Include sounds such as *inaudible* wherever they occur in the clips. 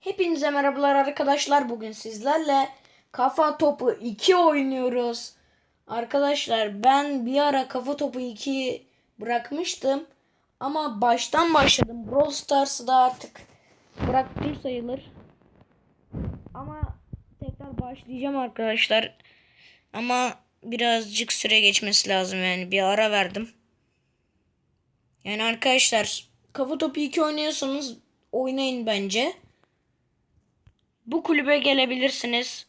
Hepinize merhabalar arkadaşlar. Bugün sizlerle Kafa Topu 2 oynuyoruz. Arkadaşlar ben bir ara Kafa Topu 2 bırakmıştım. Ama baştan başladım. Brawl Stars'ı da artık bıraktım sayılır. Ama tekrar başlayacağım arkadaşlar. Ama birazcık süre geçmesi lazım yani. Bir ara verdim. Yani arkadaşlar Kafa Topu 2 oynuyorsanız oynayın bence. Bu kulübe gelebilirsiniz.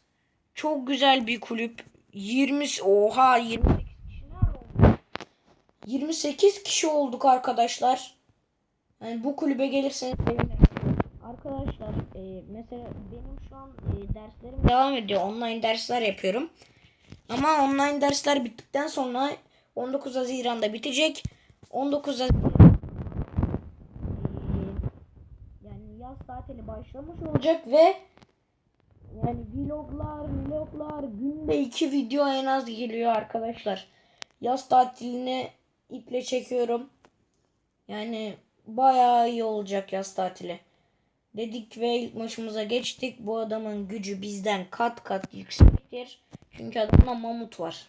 Çok güzel bir kulüp. 20 oha 28 kişi nerede oldu? 28 kişi olduk arkadaşlar. Yani bu kulübe gelirseniz. Arkadaşlar e, mesela benim şu an e, derslerim devam ediyor. Online dersler yapıyorum. Ama online dersler bittikten sonra 19 Haziran'da bitecek. 19 Haziran e, yani yaz tatili başlamış olacak ve yani vloglar, vloglar günde iki video en az geliyor arkadaşlar. Yaz tatilini iple çekiyorum. Yani bayağı iyi olacak yaz tatili. Dedik ve ilk maçımıza geçtik. Bu adamın gücü bizden kat kat yüksektir. Çünkü adamda mamut var.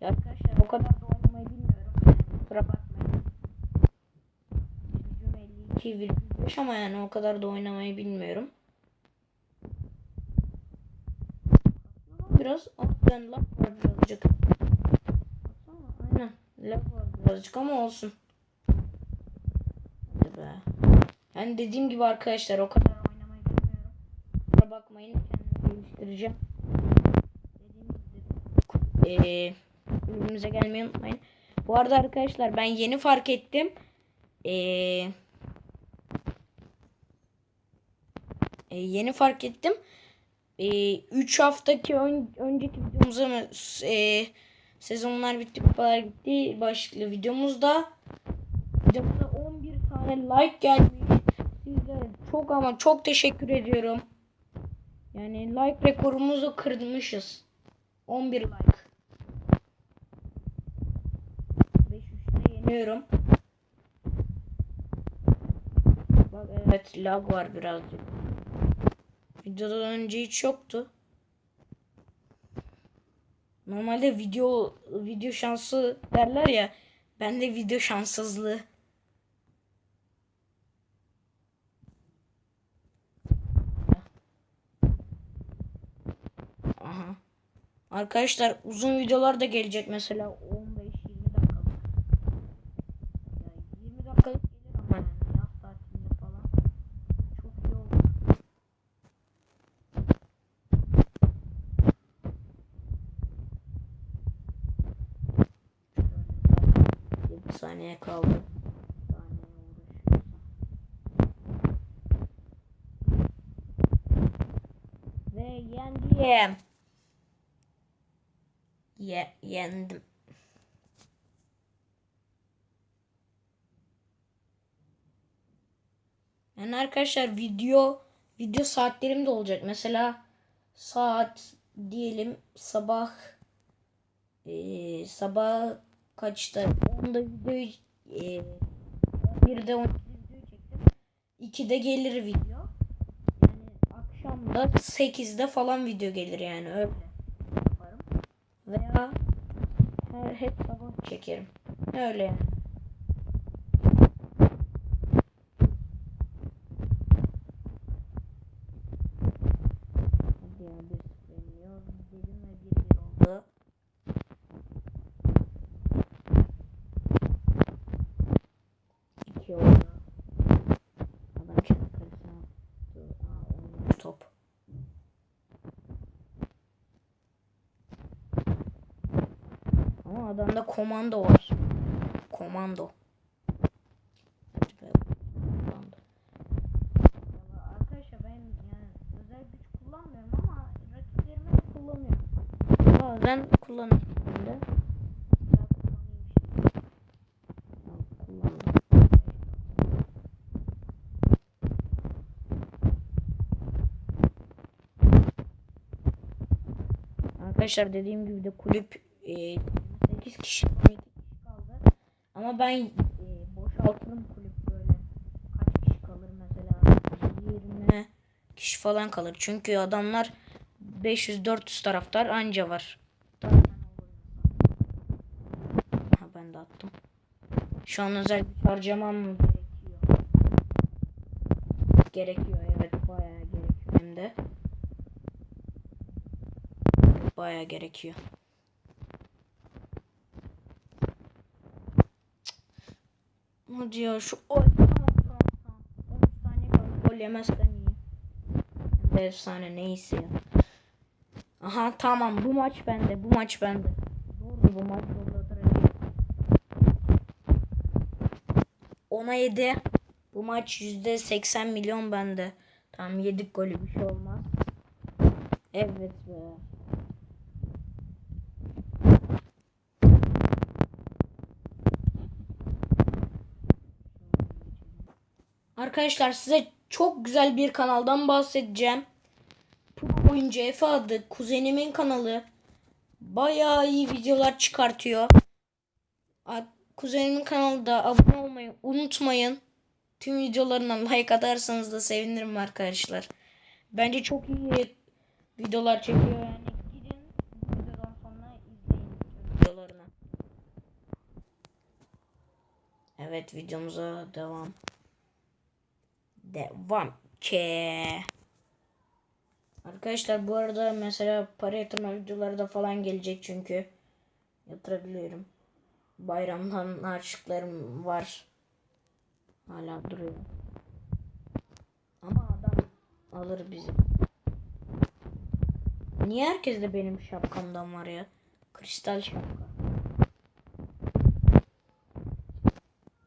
Ya arkadaşlar o kadar da oynamayı bilmiyorum. Kusura bakmayın. Gücüm 52,5 ama yani o kadar da oynamayı bilmiyorum. Biraz alttan laf var birazcık. Aynen. Laf var birazcık ama olsun. Hadi be. Yani dediğim gibi arkadaşlar o kadar oynamayı bilmiyorum. Kusura bakmayın kendimi geliştireceğim. Dediğim gibi ürünümüze gelmeyi unutmayın. Bu arada arkadaşlar ben yeni fark ettim. Eee e, yeni fark ettim. 3 haftaki ön, önceki videomuza e, sezonlar bitti kupalar gitti başlıklı videomuzda videomuza 11 tane like gelmiş. Sizlere çok ama çok teşekkür ediyorum. Yani like rekorumuzu kırmışız. 11 like. 5 3'te yeniyorum. Bak evet lag var birazcık. Videodan önce hiç yoktu. Normalde video video şansı derler ya. Ben de video şanssızlığı. Aha. Arkadaşlar uzun videolar da gelecek mesela 15-20 dakikalık. Yani 20 dakikalık gelir ama yani yaz tatilinde falan. Çok iyi olur. Şöyle 7 saniye kaldı. Ve yendim. Ye yendim. Yani arkadaşlar video video saatlerim de olacak. Mesela saat diyelim sabah eee, sabah kaçta 10'da videoyu eee 11'de 12'de video çektim. 2'de gelir video. Yani akşamda 8'de falan video gelir yani öyle yaparım. Veya her, hep sabah çekerim. Öyle yani. Hadi ya bir sıfır yeniliyor. Dedim ve bir bir oldu. İki oldu. Adam kendi kalesine attı. Aa olmuş top. Ama adamda komando var. Komando. Komando. Arkadaşlar ben yani özel güç kullanmıyorum ama rakiplerime de kullanıyorum. Bazen kullanıyorum ben de. Arkadaşlar dediğim gibi de kulüp e, 8 kişi 12 kişi kaldı. Ama ben e, boşaltırım kulüp böyle. Kaç kişi kalır mesela. kişi falan kalır. Çünkü adamlar 500-400 taraftar anca var. Ha ben de attım. Şu an özel bir harcamam mı gerekiyor? Gerekiyor evet bayağı gerekiyor hem de. Bayağı gerekiyor. Hadi ya şu Ay, tamam tamam tamam. 13 saniye kaldı. Gol yemezsem iyi. Efsane neyse. Aha tamam bu maç bende. Bu maç bende. Doğru bu maç burada Ona 7. Bu maç %80 milyon bende. Tamam yedik golü bir şey olmaz. Evet be. Arkadaşlar size çok güzel bir kanaldan bahsedeceğim. Pro Oyuncu Efe adı kuzenimin kanalı. Bayağı iyi videolar çıkartıyor. Kuzenimin kanalda abone olmayı unutmayın. Tüm videolarına like atarsanız da sevinirim arkadaşlar. Bence çok iyi videolar çekiyor. Evet videomuza devam. Devam ki. Arkadaşlar bu arada mesela para yatırma videoları da falan gelecek çünkü yatırabiliyorum. Bayramdan harçlıklarım var. Hala duruyor. Ama adam alır bizi. Niye herkes de benim şapkamdan var ya? Kristal şapka.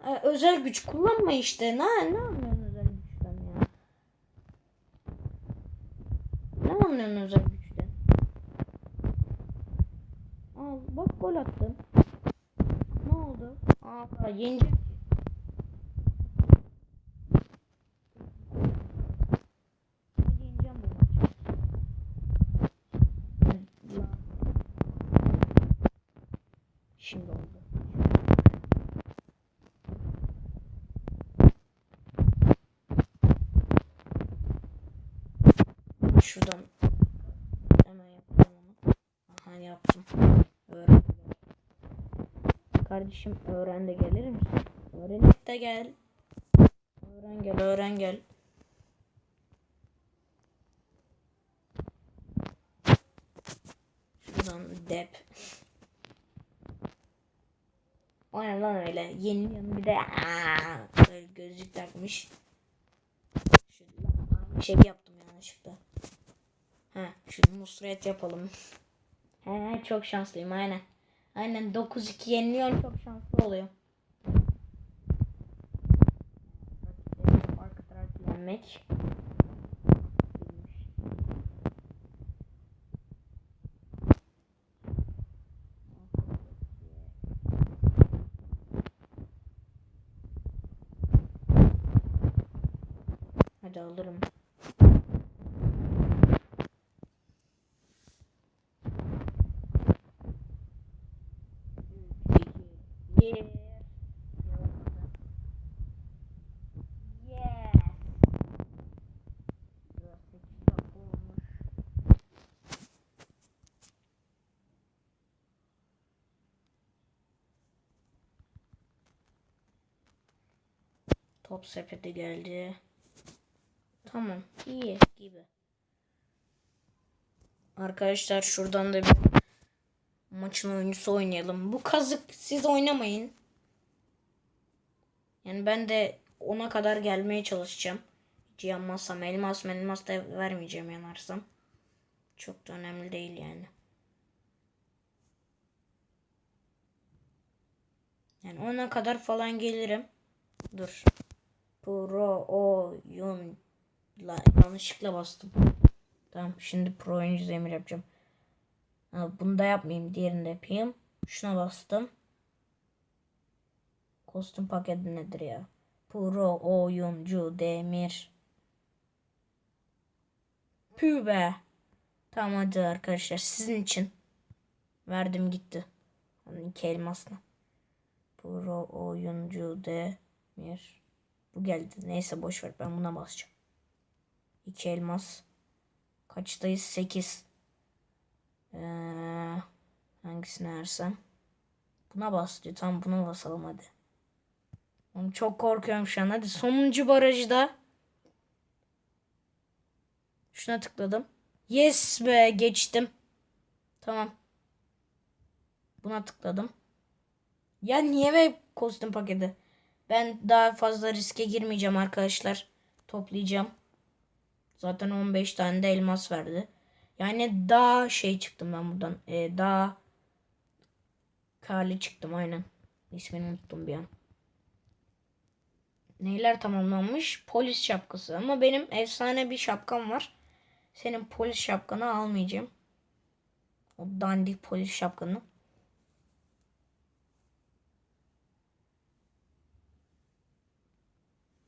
Ha, özel güç kullanma işte. Ne ne anlıyorsun özel güçten ya? Ne anlıyorsun özel güçten? Al bak gol attın. Ne oldu? Aa yeneceğim bu maçı. Şimdi oldu. Şuradan hemen yapacağım onu. Aha yaptım. Öğren. Kardeşim öğren de gelir misin? Öğrenip de gel. Öğren gel, öğren gel. Şuradan dep. O ne lan öyle? Yeniliyorum bir de Aa, böyle gözlük takmış. Bir şey yaptım yanlışlıkla. Ha, şu musret yapalım. *laughs* He, çok şanslıyım aynen. Aynen 9-2 yeniliyor çok şanslı oluyor. Yenmek. Hadi alırım. Yeah. Olmuş. Top sepeti geldi. Tamam. iyi gibi. Arkadaşlar şuradan da bir maçın oyuncusu oynayalım. Bu kazık siz oynamayın. Yani ben de ona kadar gelmeye çalışacağım. Hiç yanmazsam elmas elmas da vermeyeceğim yanarsam. Çok da önemli değil yani. Yani ona kadar falan gelirim. Dur. Pro oyun La, yanlışlıkla bastım. Tamam şimdi pro oyuncu zemir yapacağım. Ha, bunu da yapmayayım. Diğerini de yapayım. Şuna bastım. Kostüm paketi nedir ya? Pro oyuncu demir. Pü be. Tamam hadi arkadaşlar sizin için. Verdim gitti. Hani iki elmasla. Pro oyuncu demir. Bu geldi. Neyse boş ver ben buna basacağım. 2 elmas. Kaçtayız? 8. Ee, hangisini ersem? Buna bas diyor. Tamam buna basalım hadi. Oğlum çok korkuyorum şu an. Hadi sonuncu barajda. Şuna tıkladım. Yes be geçtim. Tamam. Buna tıkladım. Ya niye ve kostüm paketi? Ben daha fazla riske girmeyeceğim arkadaşlar. Toplayacağım. Zaten 15 tane de elmas verdi. Yani daha şey çıktım ben buradan. Ee, daha Kali çıktım aynen. İsmini unuttum bir an. Neyler tamamlanmış? Polis şapkası. Ama benim efsane bir şapkam var. Senin polis şapkanı almayacağım. O dandik polis şapkanı.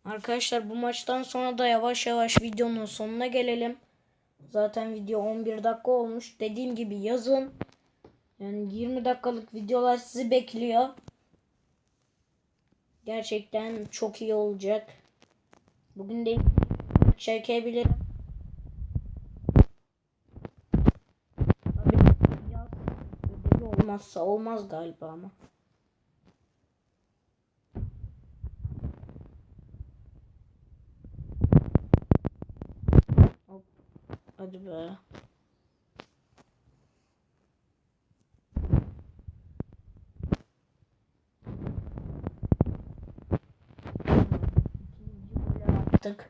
Arkadaşlar bu maçtan sonra da yavaş yavaş videonun sonuna gelelim. Zaten video 11 dakika olmuş. Dediğim gibi yazın. Yani 20 dakikalık videolar sizi bekliyor. Gerçekten çok iyi olacak. Bugün de çekebilirim. Tabii olmazsa olmaz galiba ama. Hadi be. Attık.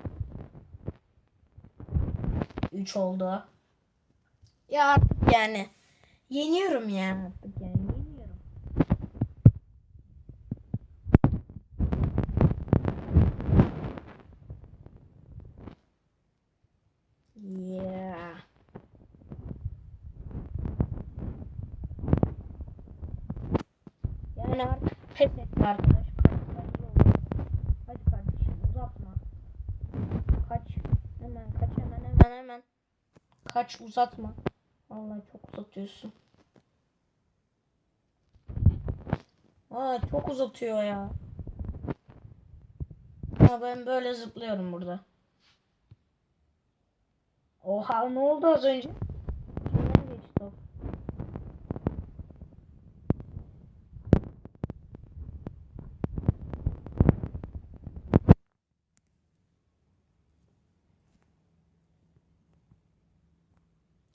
3 oldu. Ya yani yeniyorum yani artık yani yeniyorum. Yeah. Yani artık pes etti arkadaş. Kaç saniye oldu? Hadi kardeşim uzatma. Kaç. Hemen kaç hemen hemen hemen. Kaç uzatma. Vallahi çok uzatıyorsun. Aa çok uzatıyor ya. Ya ben böyle zıplıyorum burada. Oha ne oldu az önce? Kimden geçti o?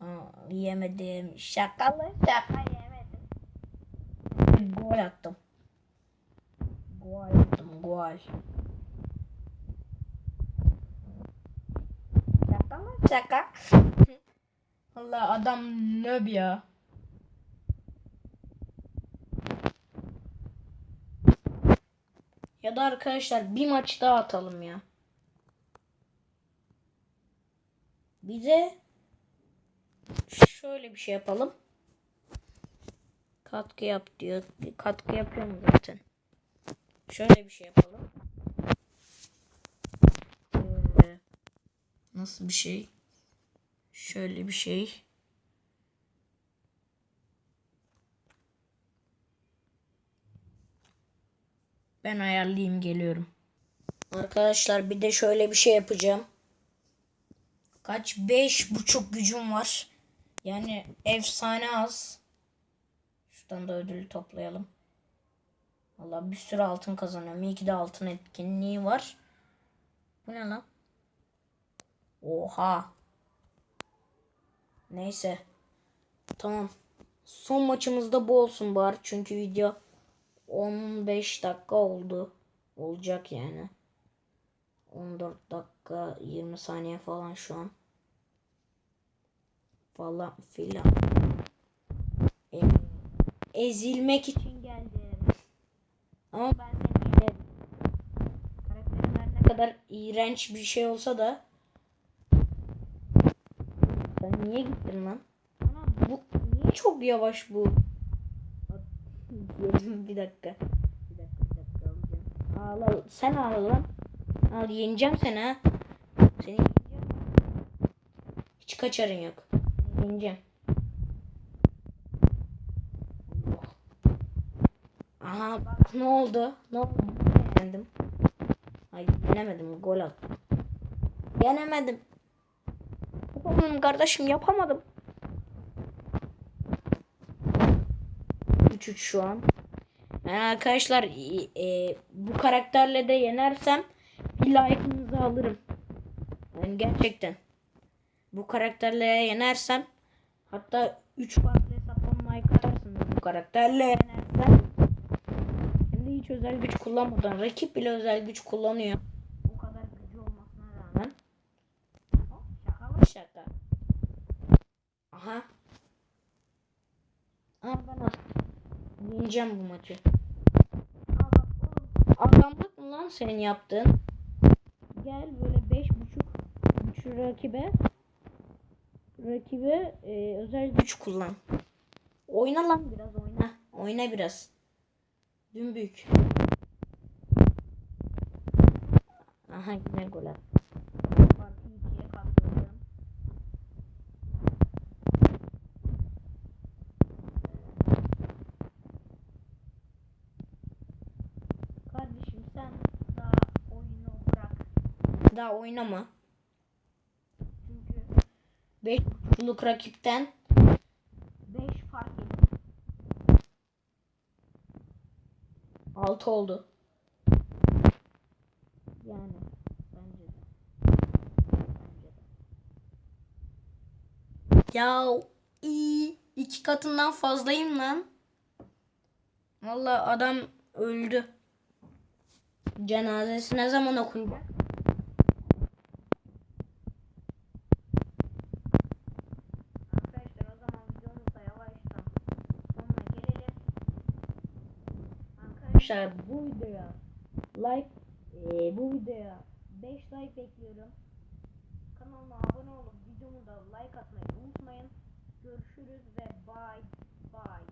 Aa, yemedim. Şakalı şaka yemedim. Gol attım. Gol attım gol. Şaka mı şaka? *laughs* Allah adam nöb ya. Ya da arkadaşlar bir maç daha atalım ya. Bir de şöyle bir şey yapalım. Katkı yap diyor. Katkı yapıyorum zaten. Şöyle bir şey yapalım. Ee, nasıl bir şey? Şöyle bir şey. Ben ayarlayayım geliyorum. Arkadaşlar bir de şöyle bir şey yapacağım. Kaç? Beş buçuk gücüm var. Yani efsane az. Şuradan da ödülü toplayalım. Valla bir sürü altın kazanıyorum. İyi ki de altın etkinliği var. Bu ne lan? Oha. Neyse. Tamam. Son maçımızda bu olsun bari. Çünkü video 15 dakika oldu. Olacak yani. 14 dakika 20 saniye falan şu an. Falan filan. E, ezilmek için geldim. Ama ben seni yenerim. Karakterim her ne kadar iğrenç bir şey olsa da sen niye gittin lan? Ana bu niye çok yavaş bu? bir dakika. Bir dakika bir dakika alacağım. Ağla sen ağla lan. Al yeneceğim seni ha. Seni yeneceğim. Hiç kaçarın yok. Seni yeneceğim. Aha bak ne oldu? Ne oldu? Yendim. Ay yenemedim. Gol attım. Yenemedim. Yapamadım kardeşim yapamadım. 3-3 şu an. Yani arkadaşlar e, e, bu karakterle de yenersem bir like'ınızı alırım. Yani gerçekten. Bu karakterle yenersem hatta 3 farklı hesaptan like atarsınız bu karakterle yenersem. Hem de hiç özel güç kullanmadan rakip bile özel güç kullanıyor. O kadar gücü olmasına rağmen. Şaka mı şaka? Aha. Aha ben at- yeneceğim bu maçı. Aa Adamlık mı lan senin yaptığın? Gel böyle beş buçuk şu rakibe rakibe e, özel güç kullan. Oyna lan biraz oyna. Oyna biraz. Dün büyük. Aha yine gol attı. Kardeşim sen daha oyunu bırak. Daha oynama. Çünkü 5 buçukluk rakipten 5 fark ettim. 6 oldu. Yani bence de. Bence de. Ya iyi. iki katından fazlayım lan. Vallahi adam öldü. Cenazesi ne zaman okunacak? Arkadaşlar o zaman videomuza yavaştan sonuna gelelim. Arkadaşlar bu videoya like e, bu videoya 5 like bekliyorum. Kanalıma abone olup videomu da like atmayı unutmayın. Görüşürüz ve bye bye.